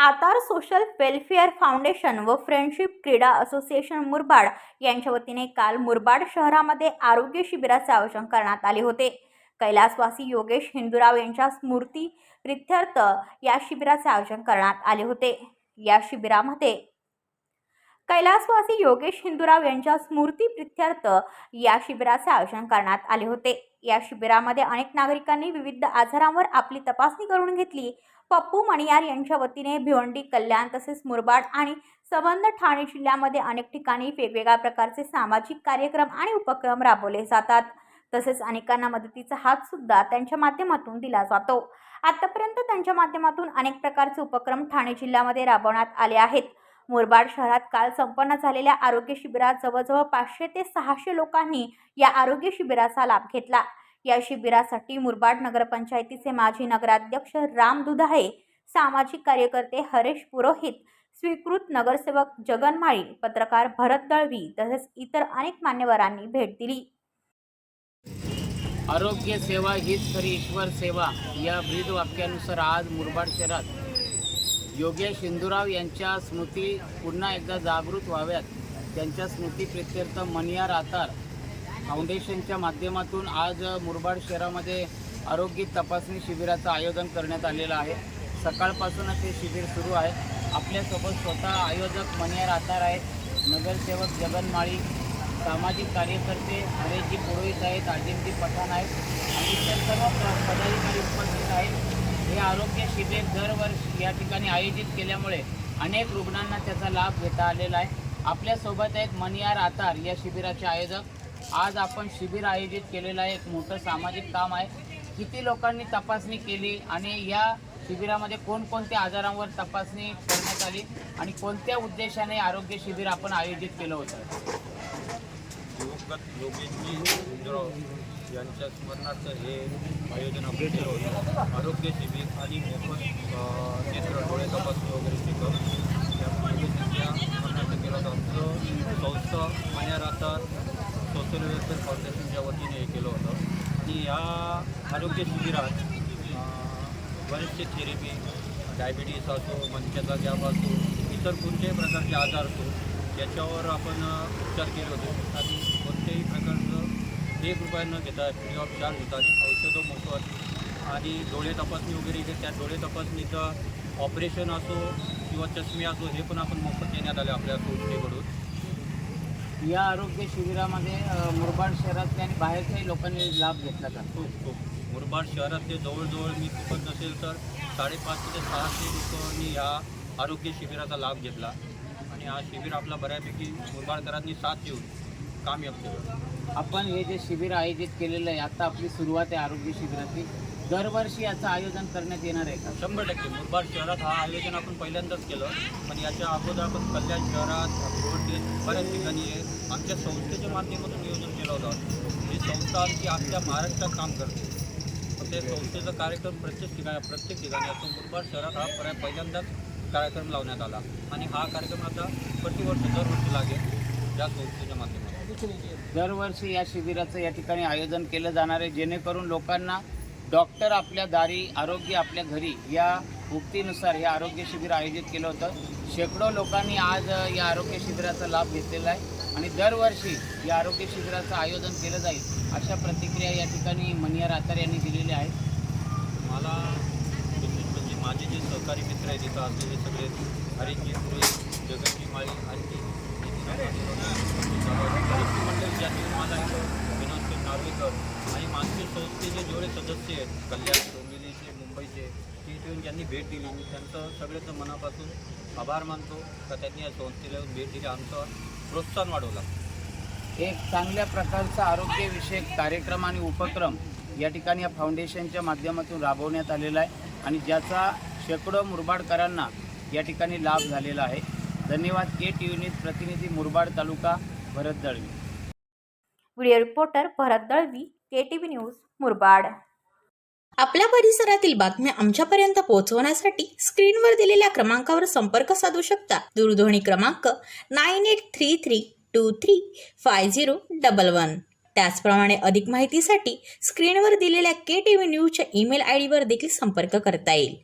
Atar social welfare foundation व friendship क्रीडा association Murbad यांच्या वतीने काल मुरबाड शहरामध्ये आरोग्य शिबिराचे आयोजन करण्यात आले होते. कैलासवासी योगेश हिंदूराव यांच्या स्मृती प्रित्यर्थ या शिबिराचे आयोजन करण्यात आले होते. या शिबिरामध्ये कैलासवासी योगेश हिंदूराव यांच्या स्मृती प्रित्यर्थ या शिबिराचे आयोजन करण्यात आले होते. या शिबिरामध्ये अनेक नागरिकांनी विविध आजारांवर आपली तपासणी करून घेतली. पप्पू मणियार यांच्या वतीने भिवंडी कल्याण तसेच मुरबाड आणि संबंध ठाणे जिल्ह्यामध्ये अनेक ठिकाणी वेगवेगळ्या प्रकारचे सामाजिक कार्यक्रम आणि उपक्रम राबवले जातात. तसेच अनेकांना मदतीचा हात सुद्धा त्यांच्या माध्यमातून दिला जातो. आतापर्यंत त्यांच्या माध्यमातून अनेक प्रकारचे उपक्रम ठाणे जिल्ह्यामध्ये राबवण्यात आले आहेत. मुरबाड शहरात काल संपन्न झालेल्या आरोग्य शिबिरात जवळजवळ पाचशे ते सहाशे लोकांनी या आरोग्य शिबिराचा लाभ घेतला. या शिबिरासाठी मुरबाड नगरपंचायतीचे माजी नगराध्यक्ष राम दुधाळे सामाजिक कार्यकर्ते हरेश पुरोहित स्वीकृत नगरसेवक जगन माळी पत्रकार भरत दळवी तसेच इतर अनेक मान्यवरांनी भेट दिली. आरोग्य सेवा हीच खरी ईश्वर सेवा. या ब्रीद वाक्यानुसार आज मुरबाड शहरात योगेश हिंदूराव यांच्या स्मृती पुन्हा एकदा जागृत व्हाव्यात. त्यांच्या स्मृती प्रित्यर्थ मनिया आतार फाउंडेशनच्या माध्यमातून आज मुरबाड शहरामध्ये आरोग्य तपासणी शिबिराचं आयोजन करण्यात आलेलं आहे. सकाळपासूनच हे शिबिर सुरू आहे. आपल्यासोबत स्वतः आयोजक मनिया आतार आहेत. नगरसेवक जगन माळी सामाजिक कार्यकर्ते हरेजी पुरोहित आहेत अजितजी पठाण आहेत. आणि इतर सर्व पदाधिकारी उपस्थित आहेत. हे आरोग्य शिबिर दरवर्षी या ठिकाणी आयोजित केल्यामुळे अनेक रुग्णांना त्याचा लाभ घेता आलेला आहे. आपल्यासोबत आहेत मनियार आतार या शिबिराचे आयोजक. आज आपण शिबिर आयोजित केलेलं आहे. एक मोठं सामाजिक काम आहे. किती लोकांनी तपासणी केली आणि या शिबिरामध्ये कोणकोणत्या आजारांवर तपासणी करण्यात आली आणि कोणत्या उद्देशाने आरोग्य शिबिर आपण आयोजित केलं होतं? यांच्या स्मरणार्थ हे आयोजन आपण केलं होतं. आरोग्य शिबिर आणि मोफत चित्र डोळे तपासणी वगैरे शिकव या स्मरणाचं केलं होतं आमचं संस्था मान्यार आता सोशल वेलफेअर फाउंडेशनच्या वतीने हे केलं होतं. आणि या आरोग्य शिबिरात बरेचसे थेरपी डायबिटीस असो मनक्याचा गॅप असो इतर कोणत्याही प्रकारचे आजार असो याच्यावर आपण उपचार केले होते. आणि एक रुपया न घेता फ्री ऑफ चार्ज होता आणि औषधं मोफत आणि डोळे तपासणी वगैरे इथे त्या डोळे तपासणीचं ऑपरेशन असो किंवा चष्मे असो हे पण आपण मोफत देण्यात आले आपल्या संस्थेकडून. या आरोग्य शिबिरामध्ये मुरबाड शहरातल्या आणि बाहेरच्याही लोकांनी लाभ घेतला का? खूप खूप मुरबाड शहरातले जवळजवळ मी चुकत नसेल तर साडेपाचशे ते सहाशे लोकांनी ह्या आरोग्य शिबिराचा लाभ घेतला. आणि हा शिबिर आपला बऱ्यापैकी मुरबाडकरांनी साथ देऊन कामयाब केलं. आपण हे जे शिबिर आयोजित केलेलं आहे आता आपली सुरुवात आहे आरोग्य शिबिराची. दरवर्षी याचं आयोजन करण्यात येणार आहे का? शंभर टक्के. मुरबाड शहरात हा आयोजन आपण पहिल्यांदाच केलं. पण याच्या अगोदर आपण कल्याण शहरात भिवंडीत बऱ्याच ठिकाणी आहे आमच्या संस्थेच्या माध्यमातून नियोजन केलं होतं. ही संस्था आमची आमच्या महाराष्ट्रात काम करते. पण संस्थेचा कार्यक्रम प्रत्येक ठिकाणी प्रत्येक ठिकाणी असतो. मुरबाड शहरात हा पर्याय पहिल्यांदाच कार्यक्रम लावण्यात आला. आणि हा कार्यक्रम आता प्रतिवर्ष दरवर्षी लागेल. या संस्थेच्या माध्यमातून. दरवर्षी या शिबिराचं या ठिकाणी आयोजन केलं जाणार आहे. जेणेकरून लोकांना डॉक्टर आपल्या दारी आरोग्य आपल्या घरी या उक्तीनुसार हे आरोग्य शिबिर आयोजित केलं होतं. शेकडो लोकांनी आज या आरोग्य शिबिराचा लाभ घेतलेला आहे आणि दरवर्षी या आरोग्य शिबिराचं आयोजन केलं जाईल अशा प्रतिक्रिया या ठिकाणी मनियार आतार यांनी दिलेल्या आहेत. मला म्हणजे माझे जे सहकारी मित्र आहेत इथं असलेले सगळे हरीशजी पुरोहित जगनजी माळी आणि मंडळी ज्यांनी मला इथं विनोद सिंग नार्वेकर आणि मानसिक संस्थेचे जेवढे सदस्य आहेत कल्याण डोंबिवलीचे मुंबईचे ते येऊन ज्यांनी भेट दिली मी त्यांचं सगळ्याचं मनापासून आभार मानतो का त्यांनी या संस्थेला येऊन भेट दिली आमचं प्रोत्साहन वाढवला एक चांगल्या प्रकारचा आरोग्यविषयक कार्यक्रम आणि उपक्रम या ठिकाणी या फाउंडेशनच्या माध्यमातून राबवण्यात आलेला आहे आणि ज्याचा शेकडो मुरबाडकरांना या ठिकाणी लाभ झालेला आहे. धन्यवाद के टी न्यूज प्रतिनिधी Murbad taluka Bharat Dalvi. Video reporter Bharat Dalvi K T V news Murbad. आपल्या परिसरातील बातम्या आमच्यापर्यंत पोहोचवण्यासाठी स्क्रीनवर दिलेल्या क्रमांकावर संपर्क साधू शकता. दूरध्वनी क्रमांक nine eight three three two three five zero double one. त्याचप्रमाणे अधिक माहितीसाठी स्क्रीनवर दिलेल्या के टी व्ही न्यूजच्या ईमेल आय डीवर देखील संपर्क करता येईल.